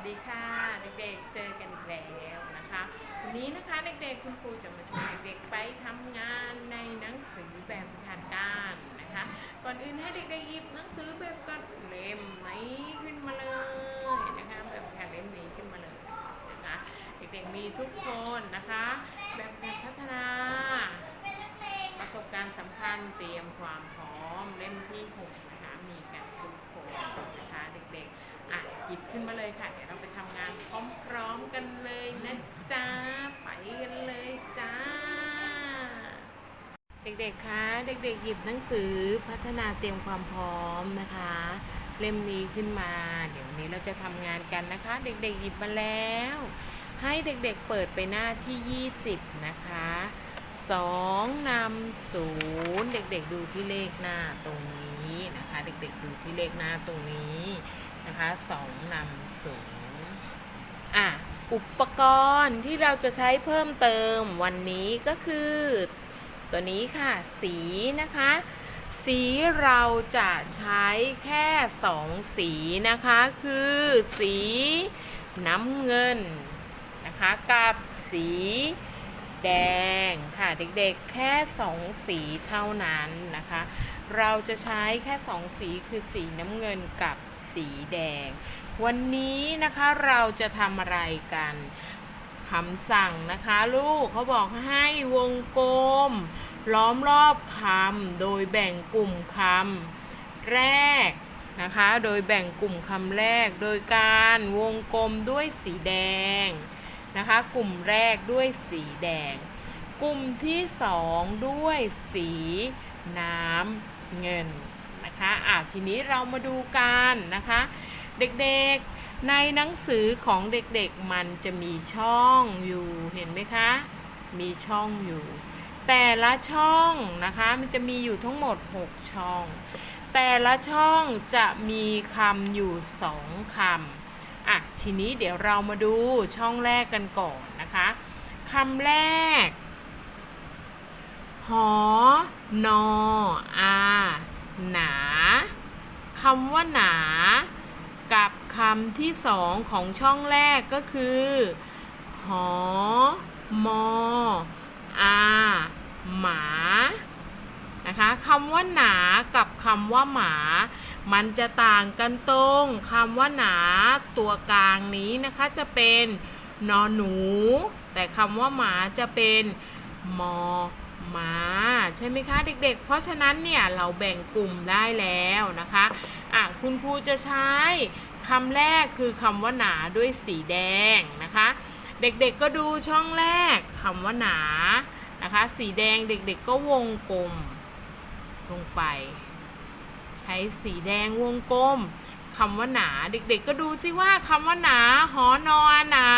วัสดีค่ะเด็กๆเจอกันอีกแล้วนะคะวันนี้นะคะเด็กๆคุณครูจะมาชวนเด็กๆไปทำงานในหนังสือแบบฝึกหัดการนะคะ ก่อนอื่นให้เด็กๆหยิบหนังสือแบบฝึกหัดเล่มนี้ขึ้นมาเลยนะคะแบบฝึกหัดเล่มนี้ขึ้นมาเลยนะคะเด็กๆมีทุกคนนะคะ แบบฝึกหัดพัฒนาประสบการณ์สำคัญเตรียมความพร้อมเล่มที่หกนะคะมีกันทุกคนนะคะเด็กๆ หยิบขึ้นมาเลยค่ะ เดี๋ยวเราไปทำงานพร้อมๆกันเลยนะจ๊ะ ไปกันเลยจ้า เด็กๆ คะ เด็กๆ หยิบหนังสือพัฒนาเตรียมความพร้อมนะคะ เล่มนี้ขึ้นมา เดี๋ยวนี้เราจะทำงานกันนะคะ เด็กๆ หยิบมาแล้ว ให้เด็กๆ เปิดไปหน้าที่ 20 นะคะสองนำศูนย์เด็กๆ ดูที่เลขหน้าตรงนี้นะคะ เด็กๆ ดูที่เลขหน้าตรงนี้ นะคะสองนำศูนย์อะ อุปกรณ์ที่เราจะใช้เพิ่มเติมวันนี้ก็คือ ตัวนี้ค่ะ สีนะคะ สีเราจะใช้แค่สองสีนะคะ คือสีน้ำเงินนะคะ กับสีแดงค่ะเด็กๆแค่สองสีเท่านั้นนะคะ เราจะใช้แค่สองสีคือสีน้ำเงินกับ สีแดง วันนี้นะคะเราจะทำอะไรกันคำสั่งนะคะ ลูกเขาบอกให้วงกลม ล้อมรอบคำโดยแบ่งกลุ่มคำแรกนะคะ โดยแบ่งกลุ่มคำแรก โดยการวงกลมด้วยสีแดงนะคะ กลุ่มแรกด้วยสีแดง กลุ่มที่สองด้วยสีน้ำเงิน นะคะอะทีนี้เรามาดูกันนะคะ เด็กๆในหนังสือของเด็กๆมันจะมีช่องอยู่เห็นไหมคะ มีช่องอยู่ แต่ละช่องนะคะมันจะมีอยู่ทั้งหมด 6 ช่อง แต่ละช่องจะมีคำอยู่ 2คำอะทีนี้เดี๋ยวเรามาดูช่องแรกกันก่อนนะคะคำแรกหอนออา หนาคำว่าหนา กับคำที่สองของช่องแรกก็คือ หอ มอ อา หมานะคะคำว่าหนากับคำว่าหมา มันจะต่างกันตรงคำว่าหนาตัวกลางนี้นะคะจะเป็นนอนหนู แต่คำว่าหมาจะเป็นมอ มาใช่ไหมคะเด็กๆ เพราะฉะนั้นเนี่ยเราแบ่งกลุ่มได้แล้วนะคะอะคุณครูจะใช้คำแรกคือคำว่าหนาด้วยสีแดงนะคะ เด็กๆก็ดูช่องแรกคำว่าหนานะคะ สีแดงเด็กๆก็วงกลมลงไป ใช้สีแดงวงกลมคำว่าหนาเด็กๆ ก็ดูซิว่าคำว่าหนาหอนอหนา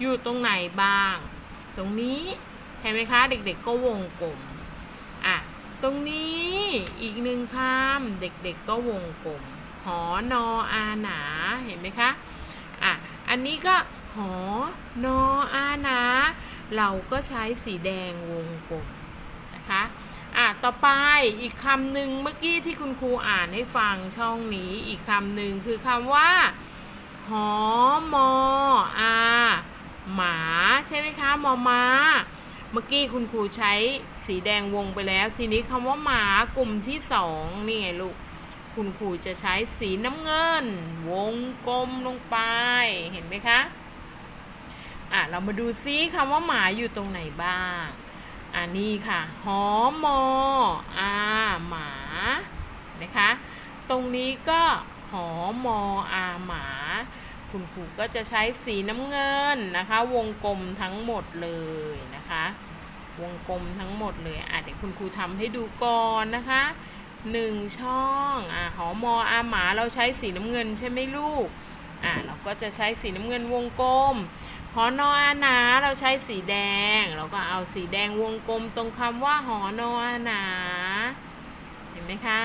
อยู่ตรงไหนบ้าง ตรงนี้ เห็นไหมคะ เด็กๆก็วงกลมอะตรงนี้อีกหนึ่งคำเด็กๆก็วงกลม หอนออาหนาเห็นไหมคะอะอันนี้ก็หอนออาหนาเราก็ใช้สีแดงวงกลมนะคะอะต่อไปอีกคำหนึ่งเมื่อกี้ที่คุณครูอ่านให้ฟังช่องนี้อีกคำหนึ่งคือคำว่าหอมออาหมาใช่ไหมคะมอมา เมื่อกี้คุณครูใช้สีแดงวงไปแล้ว ทีนี้คำว่าหมากลุ่มที่สองนี่ไงลูก คุณครูจะใช้สีน้ำเงิน วงกลมลงไป เห็นไหมคะ อะ เรามาดูซิคำว่าหมาอยู่ตรงไหนบ้างอันนี้ค่ะหอมออาหมา นะคะ ตรงนี้ก็หอมออาหมา คุณครูก็จะใช้สีน้ำเงินนะคะ วงกลมทั้งหมดเลยนะคะ วงกลมทั้งหมดเลยอะเดี๋ยวคุณครูทำให้ดูก่อนนะคะหนึ่งช่องอะหอมออาหมาเราใช้สีน้ำเงินใช่ไหมลูกอะเราก็จะใช้สีน้ำเงินวงกลมหอนออาหนาเราใช้สีแดง เราก็เอาสีแดงวงกลมตรงคำว่าหอนออาหนา เห็นไหมคะ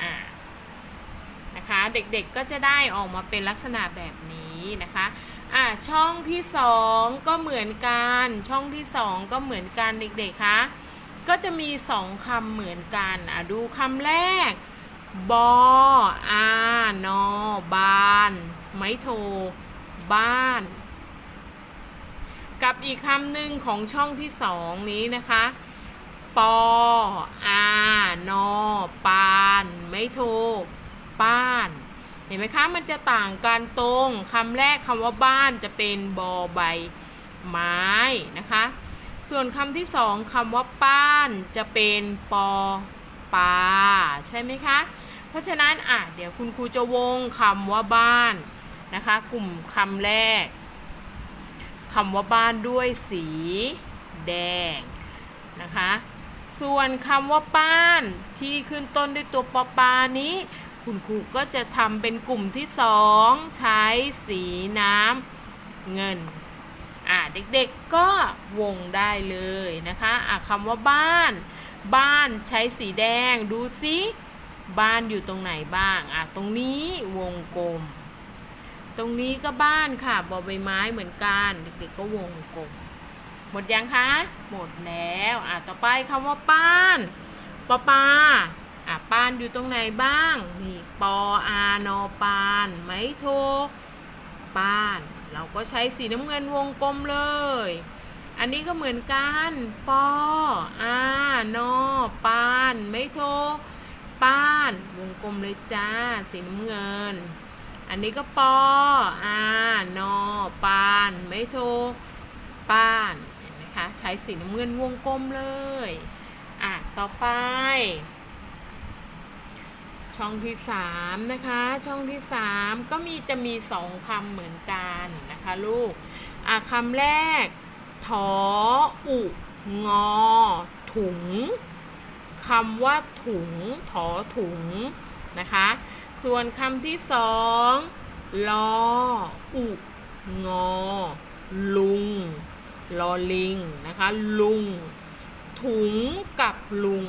อ่านะคะเด็กๆก็จะได้ออกมาเป็นลักษณะแบบนี้นะคะ อ่าช่องที่สองก็เหมือนกัน ช่องที่สองก็เหมือนกันเด็กๆคะก็จะมีสองคำเหมือนกันอะดูคำแรกบออานอบาน ไม้โท บ้าน กับอีกคำหนึ่งของช่องที่สองนี้นะคะ ปออานอปาน ไม่โท ป้าน เห็นไหมคะมันจะต่างกันตรงคำแรกคำว่าบ้านจะเป็นบอใบไม้นะคะ ส่วนคำที่สองคำว่าป้านจะเป็นปอปลาใช่ไหมคะ เพราะฉะนั้นอะเดี๋ยวคุณครูจะวงคำว่าบ้านนะคะ กลุ่มคำแรกคำว่าบ้านด้วยสีแดงนะคะ ส่วนคำว่าป้านที่ขึ้นต้นด้วยตัวปอปลานี้ คุณครูก็จะทำเป็นกลุ่มที่สองใช้สีน้ำเงินอะเด็กๆก็วงได้เลยนะคะอะคำว่าบ้าน บ้านใช้สีแดงดูซิบ้านอยู่ตรงไหนบ้างอะตรงนี้วงกลม ตรงนี้ก็บ้านค่ะบอใบไม้เหมือนกันเด็กๆก็วงกลม หมดยังคะ หมดแล้วอะต่อไปคำว่าป้านปอปา อะปานอยู่ตรงไหนบ้างนี่ปออานอปานไม้โทปาน เราก็ใช้สีน้ำเงินวงกลมเลย อันนี้ก็เหมือนกันปออานอปานไม่โทป้าน วงกลมเลยจ้า สีน้ำเงิน อันนี้ก็ปออานอปานไม่โทป้านเห็นไหมคะ ใช้สีน้ำเงินวงกลมเลย อะ ต่อไป ช่องที่สามนะคะ ช่องที่สามก็มีจะมีสองคำเหมือนกันนะคะลูกอะคำแรกถออุงอ ถุงคำว่าถุงถอถุงนะคะ ส่วนคำที่สองลออุงอ ลุงลอลิงนะคะ ลุง ถุงกับลุง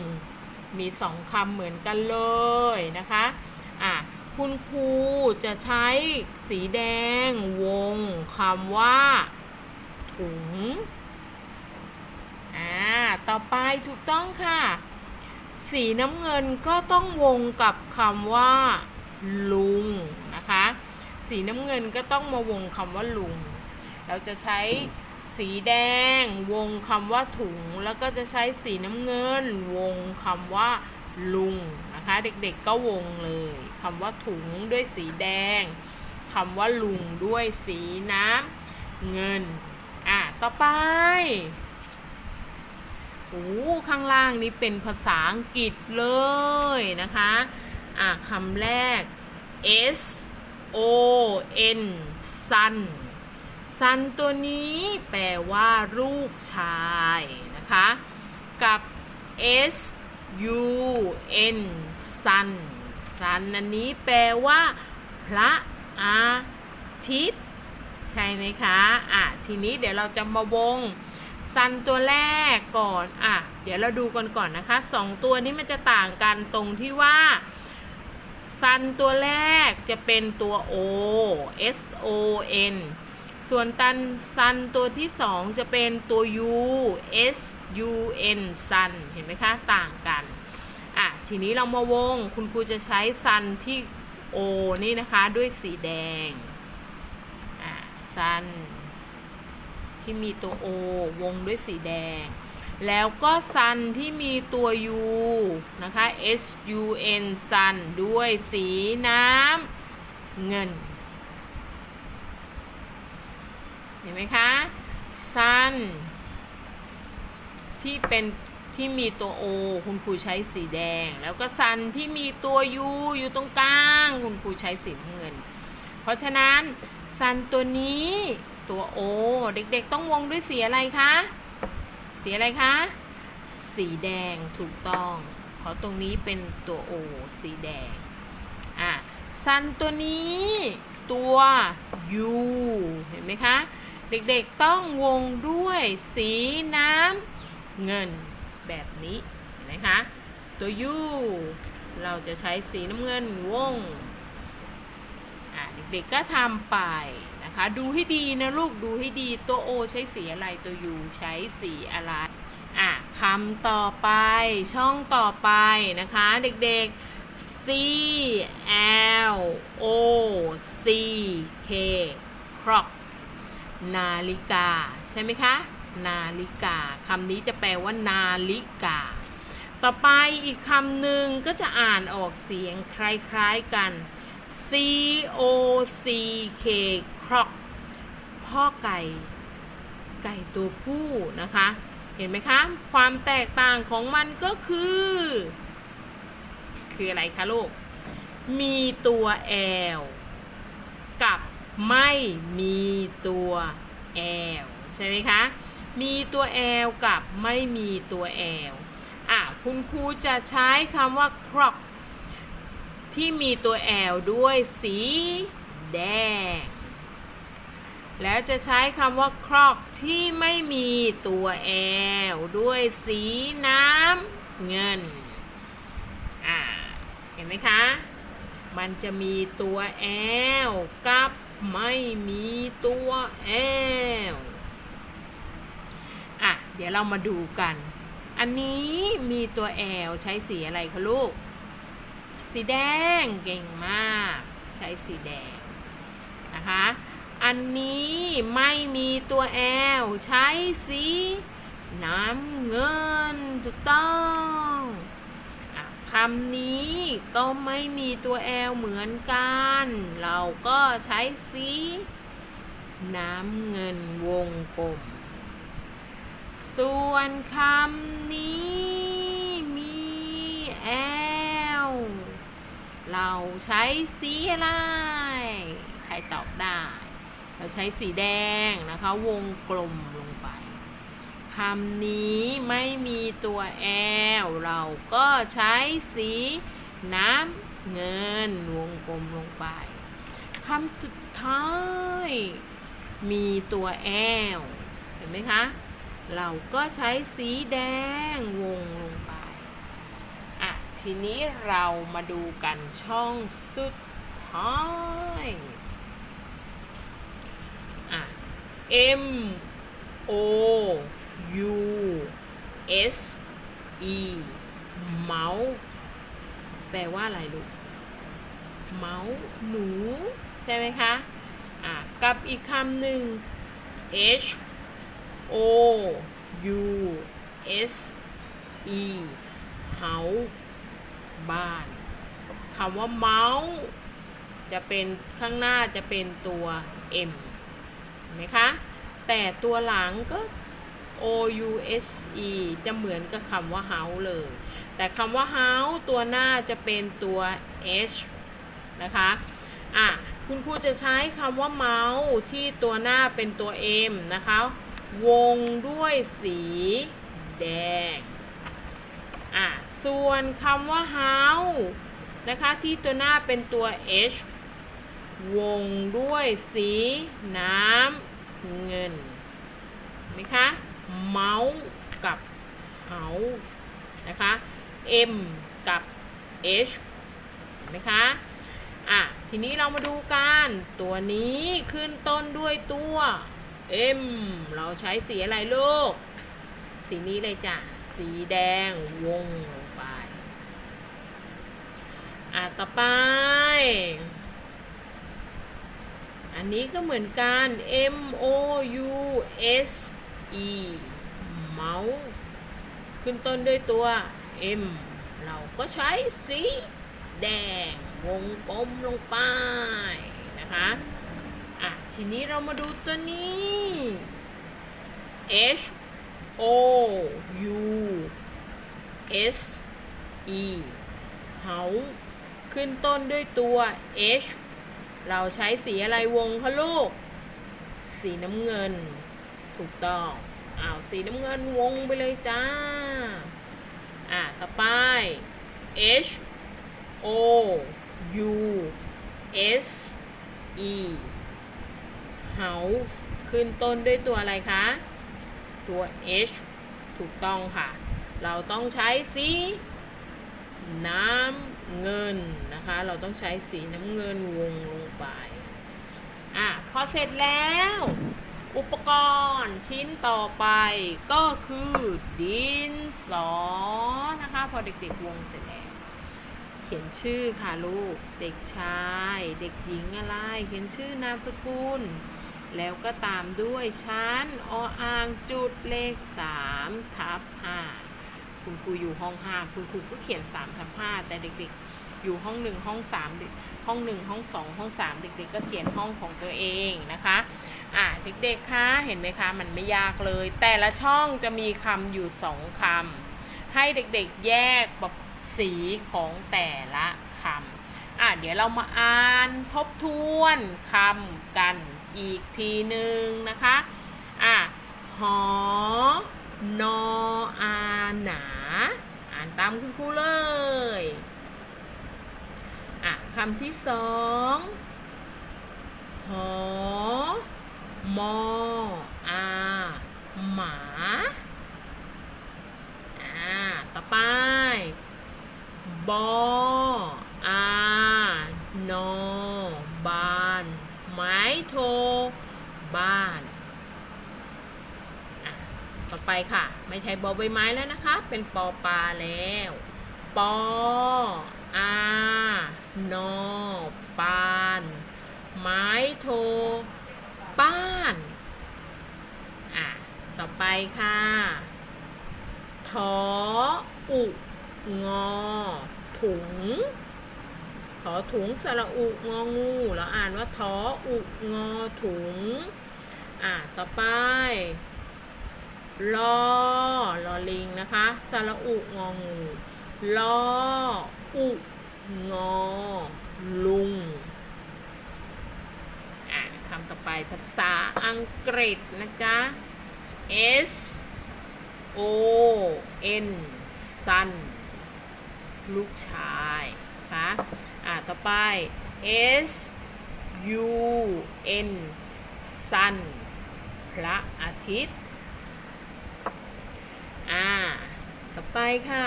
มีสองคำเหมือนกันเลยนะคะอะคุณครูจะใช้สีแดงวงคำว่า ถุงอ่าต่อไปถูกต้องค่ะ สีน้ำเงินก็ต้องวงกับคำว่า ลุงนะคะ สีน้ำเงินก็ต้องมาวงคำว่าลุง เราจะใช้ สีแดง วงคำว่าถุง แล้วก็จะใช้สีน้ำเงิน วงคำว่าลุงนะคะ เด็กๆก็วงเลยคำว่าถุงด้วยสีแดงคำว่าลุงด้วยสีน้ำเงิน อะ ต่อไปโอ้ข้างล่างนี้เป็นภาษาอังกฤษเลยนะคะ อะคำแรก S O N sun sun ตัวนี้แปลว่าลูกชายนะคะ กับ S U N sun sun อันนี้แปลว่า พระอาทิตย์ ใช่ไหมคะ อะ ทีนี้เดี๋ยวเราจะมาวงซันตัวแรกก่อน อะ เดี๋ยวเราดูกันก่อนนะคะสองตัวนี้มันจะต่างกันตรงที่ว่าซันตัวแรกจะเป็นตัว O S O N ส่วนตันซันตัวที่สองจะเป็นตัว U S U N ซันเห็นไหมคะต่างกัน อะ ทีนี้เรามาวงคุณครูจะใช้ซันที่ O นี่นะคะด้วยสีแดง อะซันที่มีตัว O วงด้วยสีแดง แล้วก็ซันที่มีตัว U นะคะ S U N ซันด้วยสีน้ำเงิน เห็นไหมคะซันที่เป็นที่มีตัว O คุณครูใช้สีแดง แล้วก็ซันที่มีตัว U อยู่ตรงกลาง คุณครูใช้สีน้ำเงิน เพราะฉะนั้นซันตัวนี้ตัว O เด็กๆ ต้องวงด้วยสีอะไรคะ สีอะไรคะ สีแดงถูกต้องเพราะตรงนี้เป็นตัว O สีแดงอะซันตัวนี้ตัว U เห็นไหมคะ เด็กๆต้องวงด้วยสีน้ำเงินแบบนี้เห็นไหมคะตัว U เราจะใช้สีน้ำเงินวงเด็กๆก็ทำไปนะคะ ดูให้ดีนะลูกดูให้ดีตัว O ใช้สีอะไรตัว U ใช้สีอะไรอะคำต่อไปช่องต่อไปนะคะ เด็กๆ C L O C K croc นาฬิกา ใช่ไหมคะ นาฬิกาคำนี้จะแปลว่า นาฬิกา ต่อไปอีกคำหนึ่งก็จะอ่านออกเสียงคล้ายๆกัน C O C K clock พ่อไก่ ไก่ตัวผู้นะคะ เห็นไหมคะ ความแตกต่างของมันก็คือ คืออะไรคะลูก มีตัว L กับ ไม่มีตัว L ใช่ไหมคะ มีตัว L กับไม่มีตัว L อะคุณครูจะใช้คำว่า crop ที่มีตัว L ด้วยสีแดง แล้วจะใช้คำว่า crop ที่ไม่มีตัว L ด้วยสีน้ำเงิน อ่า เห็นไหมคะ มันจะมีตัว L กับ ไม่มีตัว L อะ เดี๋ยวเรามาดูกัน อันนี้มีตัว L ใช้สีอะไรคะลูก สีแดงเก่งมาก ใช้สีแดงนะคะ อันนี้ไม่มีตัว L ใช้สีน้ำเงินถูกต้อง คำนี้ก็ไม่มีตัว L เหมือนกัน เราก็ใช้สีน้ำเงินวงกลม ส่วนคำนี้มี L เราใช้สีอะไร ใครตอบได้ เราใช้สีแดงนะคะ วงกลมลง คำนี้ไม่มีตัว L เราก็ใช้สีน้ำเงินวงกลมลงไปคำสุดท้าย มีตัว L เห็นไหมคะ เราก็ใช้สีแดงวงลงไป อะ ทีนี้เรามาดูกันช่องสุดท้ายอะ M O U S E เมาส์แปลว่าอะไรลูก เมาส์หนู ใช่ไหมคะอะกับอีกคำหนึ่ง H O U S E เฮาบ้านคำว่าเมาส์จะเป็นข้างหน้าจะเป็นตัว M เห็นไหมคะ แต่ตัวหลังก็ O U S E จะเหมือนกับคำว่า house เลย แต่คำว่า house ตัวหน้าจะเป็นตัว H นะคะอะคุณครูจะใช้คำว่าเมาส์ที่ตัวหน้าเป็นตัว M นะคะ วงด้วยสีแดงอะส่วนคำว่า house นะคะที่ตัวหน้าเป็นตัว H วงด้วยสีน้ำเงินเห็นไหมคะ เมาส์กับ house นะคะ M กับ H เห็นไหมคะ อะ ทีนี้เรามาดูกัน ตัวนี้ขึ้นต้นด้วยตัว M เราใช้สีอะไรลูก สีนี้เลยจ้ะ สีแดงวงลงไป อะ ต่อไป อันนี้ก็เหมือนกัน M O U S E เมาส์ขึ้นต้นด้วยตัว M เราก็ใช้ สีแดง วงกลมลงไปนะคะ อะ ทีนี้เรามาดูตัวนี้ H O U S E เฮาขึ้นต้นด้วยตัว H เราใช้สีอะไรวงคะลูก สีน้ำเงิน ถูกต้องอ้าวสีน้ำเงินวงไปเลยจ้า อะต่อไป H O U S E house ขึ้นต้นด้วยตัวอะไรคะ ตัว H ถูกต้องค่ะ เราต้องใช้สีน้ำเงินนะคะ เราต้องใช้สีน้ำเงินวงลงไป อะ พอเสร็จแล้ว อุปกรณ์ชิ้นต่อไปก็คือดินสอนะคะ พอเด็กๆวงเสร็จแล้วเขียนชื่อค่ะลูก เด็กชาย เด็กหญิงอะไร เขียนชื่อนามสกุล แล้วก็ตามด้วยชั้นออ่างจุดเลข3ทับ5คุณครูอยู่ห้อง5คุณครูก็เขียน3ทับ5แต่เด็กๆ อยู่ห้อง1ห้อง3เด็กห้อง1ห้อง2ห้อง3เด็กๆ ก็เขียนห้องของตัวเองนะคะ อะเด็กๆคะเห็นไหมคะ มันไม่ยากเลย แต่ละช่องจะมีคำอยู่2คำให้เด็กๆแยกแบบสีของแต่ละคำอะเดี๋ยวเรามาอ่านทบทวนคำกันอีกทีหนึ่งนะคะอะหอนออาหนาอ่านตามคุณครูเลยอะคำที่สองหอ มออาหมาอ่าต่อไปบออานอบานไม้โท บ้านต่อไปค่ะ ไม่ใช่บอใบไม้แล้วนะคะ เป็นปอปลาแล้วปออานอปาน ไม้โท ป้าน อะ ต่อไปค่ะ ทออุงอ ถุงถอถุงสระอุงองูเราอ่านว่าทออุงอถุง อะ ต่อไปลอลอลิงนะคะสระอุงองูลออุงอลุง ต่อไปภาษาอังกฤษนะจ๊ะ S O N son ลูกชายนะคะอะต่อไป S U N sun พระอาทิตย์ อ่า ต่อไปค่ะ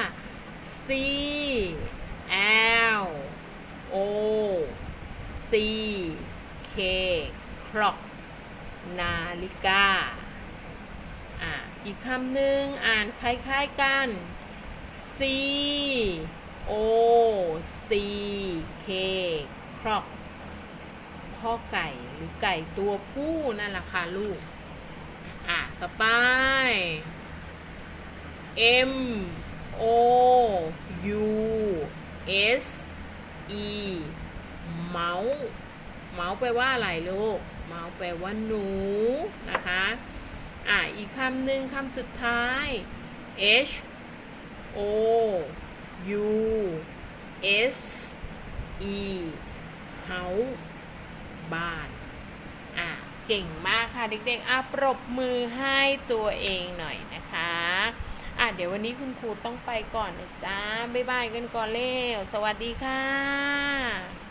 C L O C K clock นาฬิกาอ่าอีกคำหนึ่งอ่านคล้ายๆกัน C O C K clock พ่อไก่หรือไก่ตัวผู้นั่นแหละค่ะลูก อะ ต่อไป M O U S E เมาส์เมาส์แปลว่าอะไรลูก เมาส์แปลว่าหนู นะคะ อะ อีกคำหนึ่งคำสุดท้าย H O U S E เฮาบ้าน อะ เก่งมากค่ะเด็กๆ อะ ปรบมือให้ตัวเองหน่อยนะคะ อะ เดี๋ยววันนี้คุณครูต้องไปก่อนนะจ๊ะ บ๊ายบายกันก่อนเร็ว สวัสดีค่ะ